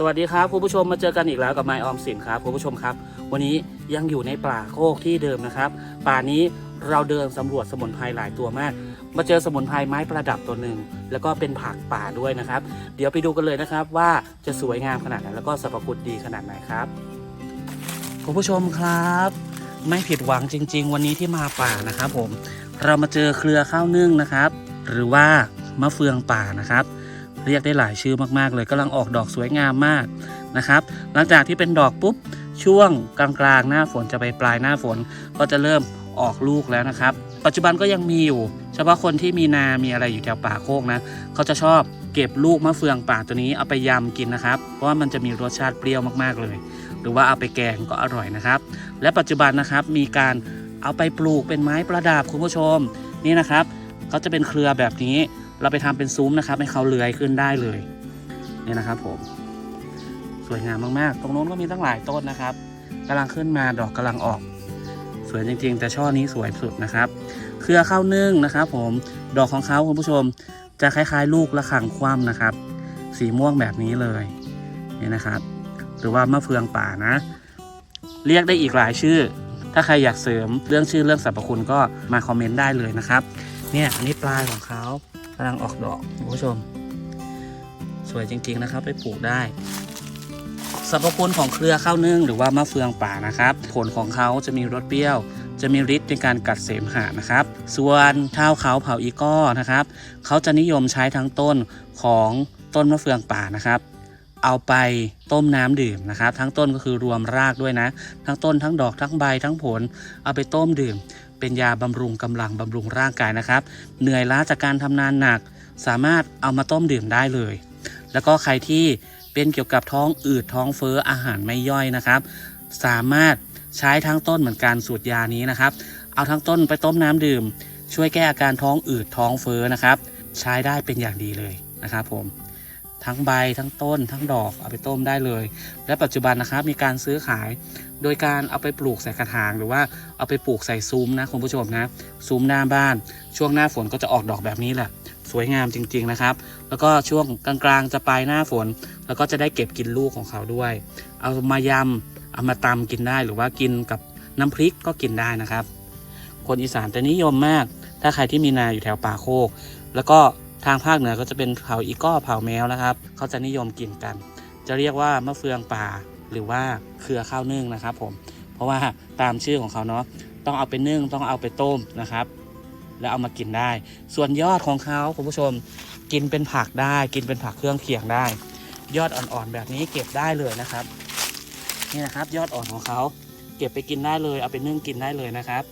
สวัสดีครับคุณผู้ชมมาเจอกันอีกแล้วกับไมออมสินครับคุณผู้ชมครับ วันนี้ยังอยู่ในป่าโคกที่เดิมนะครับ ป่านี้เราเดินสำรวจสมุนไพรหลายตัวมาก มาเจอสมุนไพรไม้ประดับตัวหนึ่งแล้วก็เป็นผักป่าด้วยนะครับ เดี๋ยวไปดูกันเลยนะครับว่าจะสวยงามขนาดไหนแล้วก็สรรพคุณดีขนาดไหนครับคุณผู้ชมครับ ไม่ผิดหวังจริง ๆ วันนี้ที่มาป่านะครับ ผม เรามาเจอเครือข้าวนึ่งนะครับ หรือว่ามะเฟืองป่านะครับ เรียกได้หลายชื่อมากๆ เลยกำลังออกดอกสวยงามมากนะครับ หลังจากที่เป็นดอกปุ๊บช่วงกลางๆ หน้าฝนจะไปปลายหน้าฝนก็จะเริ่มออกลูกแล้วนะครับ ปัจจุบันก็ยังมีอยู่ เฉพาะคนที่มีนา มีอะไรอยู่แถวป่าโคกนะเขาจะชอบเก็บลูกมะเฟืองป่าตัวนี้เอาไปยำกินนะครับ เพราะว่ามันจะมีรสชาติเปรี้ยวมากๆเลย หรือว่าเอาไปแกงก็อร่อยนะครับ และปัจจุบันนะครับมีการเอาไปปลูกเป็นไม้ประดับคุณผู้ชมนี่นะครับเขาจะเป็นเครือแบบนี้ เราไปทำเป็นซุ้มนะครับ ให้เขาเลื้อยขึ้นได้เลยนี่นะครับผมสวยงามมากๆ ตรงโน้นก็มีตั้งหลายต้นนะครับกำลังขึ้นมาดอกกำลังออก สวยจริงๆ แต่ช่อนี้สวยสุดนะครับ เครือข้าวนึ่งนะครับ ผมดอกของเขาคุณผู้ชม จะคล้ายๆ ลูกระฆังคว่ำนะครับ สีม่วงแบบนี้เลยนี่นะครับ หรือว่ามะเฟืองป่านะ เรียกได้อีกหลายชื่อ ถ้าใครอยากเสริมเรื่องชื่อเรื่องสรรพคุณก็มาคอมเมนต์ได้เลยนะครับ เนี่ยอันนี้ปลายของเขา กำลังออกดอกคุณผู้ชม สวยจริงๆนะครับ ไปปลูกได้สรรพคุณของเครือข้าวนึ่งหรือว่ามะเฟืองป่านะครับ ผลของเขาจะมีรสเปรี้ยว จะมีฤทธิ์ในการกัดเสมหะนะครับ ส่วนชาวเขาเผ่าอีก้อนะครับ เขาจะนิยมใช้ทั้งต้นของต้นมะเฟืองป่านะครับ เอาไปต้มน้ำดื่มนะครับ ทั้งต้นก็คือรวมรากด้วยนะ ทั้งต้นทั้งดอกทั้งใบทั้งผล เอาไปต้มดื่ม เป็นยาบำรุงกำลังบำรุงร่างกายนะครับ เหนื่อยล้าจากการทำงานหนัก สามารถเอามาต้มดื่มได้เลย แล้วก็ใครที่เป็นเกี่ยวกับท้องอืดท้องเฟ้ออาหารไม่ย่อยนะครับ สามารถใช้ทั้งต้นเหมือนกันสูตรยานี้นะครับ เอาทั้งต้นไปต้มน้ำดื่ม ช่วยแก้อาการท้องอืดท้องเฟ้อนะครับ ใช้ได้เป็นอย่างดีเลยนะครับผม ทั้งใบทั้งต้น ทั้งดอกเอาไปต้มได้เลย และปัจจุบันนะครับมีการซื้อขาย โดยการเอาไปปลูกใส่กระถางหรือว่าเอาไปปลูกใส่ซุ้มนะคุณผู้ชมนะซุ้มหน้าบ้าน ช่วงหน้าฝนก็จะออกดอกแบบนี้แหละ สวยงามจริง ๆนะครับ แล้วก็ช่วงกลางๆจะปลายหน้าฝน แล้วก็จะได้เก็บกินลูกของเขาด้วย เอามายำเอามาตำกินได้หรือว่ากินกับน้ำพริกก็กินได้นะครับ คนอีสานจะนิยมมาก ถ้าใครที่มีนาอยู่แถวป่าโคก แล้วก็ ทางภาคเหนือก็จะเป็นเผาอีก้อเผาแมวนะครับ เขาจะนิยมกินกัน จะเรียกว่ามะเฟืองป่าหรือว่าเครือข้าวนึ่งนะครับ ผม เพราะว่าตามชื่อของเขาเนาะต้องเอาไปนึ่งต้องเอาไปต้มนะครับ แล้วเอามากินได้ ส่วนยอดของเขาคุณผู้ชมกินเป็นผักได้ กินเป็นผักเครื่องเคียงได้ ยอดอ่อนๆแบบนี้เก็บได้เลยนะครับ นี่นะครับ ยอดอ่อนของเขาเก็บไปกินได้เลย เอาไปนึ่งกินได้เลยนะครับ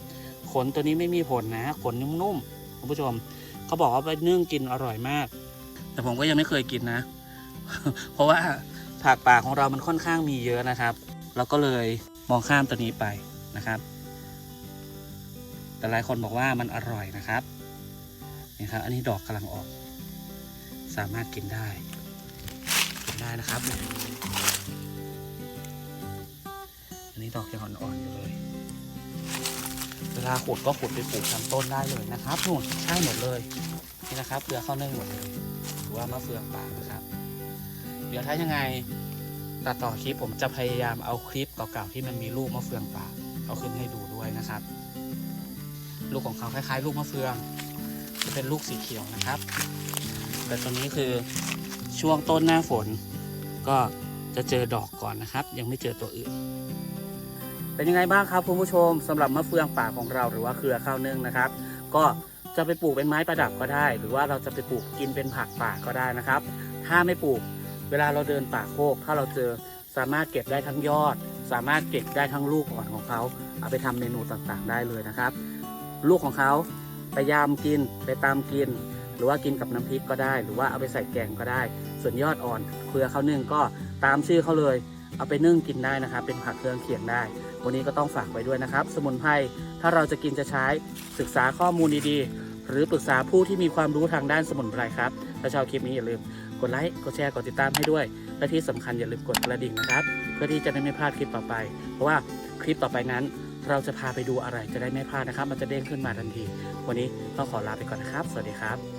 ขนตัวนี้ไม่มีผลนะขนนุ่มๆคุณผู้ชม เขาบอกว่าไปนึ่งกินอร่อยมาก แต่ผมก็ยังไม่เคยกินนะ เพราะว่าผักป่าของเรามันค่อนข้างมีเยอะนะครับเราก็เลยมองข้ามตัวนี้ไปนะครับ แต่หลายคนบอกว่ามันอร่อยนะครับนี่ครับ อันนี้ดอกกำลังออก สามารถกินได้กินได้นะครับ อันนี้ดอกยังอ่อนๆอยู่เลย ลาขุดก็ขุดไปปลูกทำต้นได้เลยนะครับนู่นใช่หมดเลยนี่นะครับเปลือกข้าวนึ่งหมดเลยหรือว่ามะเฟืองป่านะครับ เดี๋ยวถ้ายังไงตัดต่อคลิปผมจะพยายามเอาคลิปเก่าๆที่มันมีลูกมะเฟืองป่าเอาขึ้นให้ดูด้วยนะครับ ลูกของเขาคล้ายๆ ลูกมะเฟือง จะเป็นลูกสีเขียวนะครับ แต่ตอนนี้คือช่วงต้นหน้าฝนก็จะเจอดอกก่อนนะครับ ยังไม่เจอตัวอื่น เป็นยังไงบ้างครับคุณผู้ชมสำหรับมะเฟืองป่าของเราหรือว่าเครือข้าวนึ่งนะครับ ก็จะไปปลูกเป็นไม้ประดับก็ได้ หรือว่าเราจะไปปลูกกินเป็นผักป่าก็ได้นะครับ ถ้าไม่ปลูกเวลาเราเดินป่าโคก ถ้าเราเจอสามารถเก็บได้ทั้งยอด สามารถเก็บได้ทั้งลูกอ่อนของเขาเอาไปทำเมนูต่างๆ ได้เลยนะครับ ลูกของเขาไปยำกินไปตามกิน หรือว่ากินกับน้ำพริกก็ได้ หรือว่าเอาไปใส่แกงก็ได้ ส่วนยอดอ่อนเครือข้าวนึ่งก็ตามชื่อเขาเลย เอาไปนึ่งกินได้นะครับ เป็นผักเครื่องเคียงได้ วันนี้ก็ต้องฝากไว้ด้วยนะครับ สมุนไพรถ้าเราจะกินจะใช้ศึกษาข้อมูลดีๆ หรือปรึกษาผู้ที่มีความรู้ทางด้านสมุนไพรครับ ถ้าชอบคลิปนี้อย่าลืมกดไลค์กดแชร์กดติดตามให้ด้วย และที่สำคัญอย่าลืมกดกระดิ่งนะครับ เพื่อที่จะได้ไม่พลาดคลิปต่อไป เพราะว่าคลิปต่อไปนั้น เราจะพาไปดูอะไรจะได้ไม่พลาดนะครับ มันจะเด้งขึ้นมาทันที วันนี้ต้องขอลาไปก่อนนะครับ สวัสดีครับ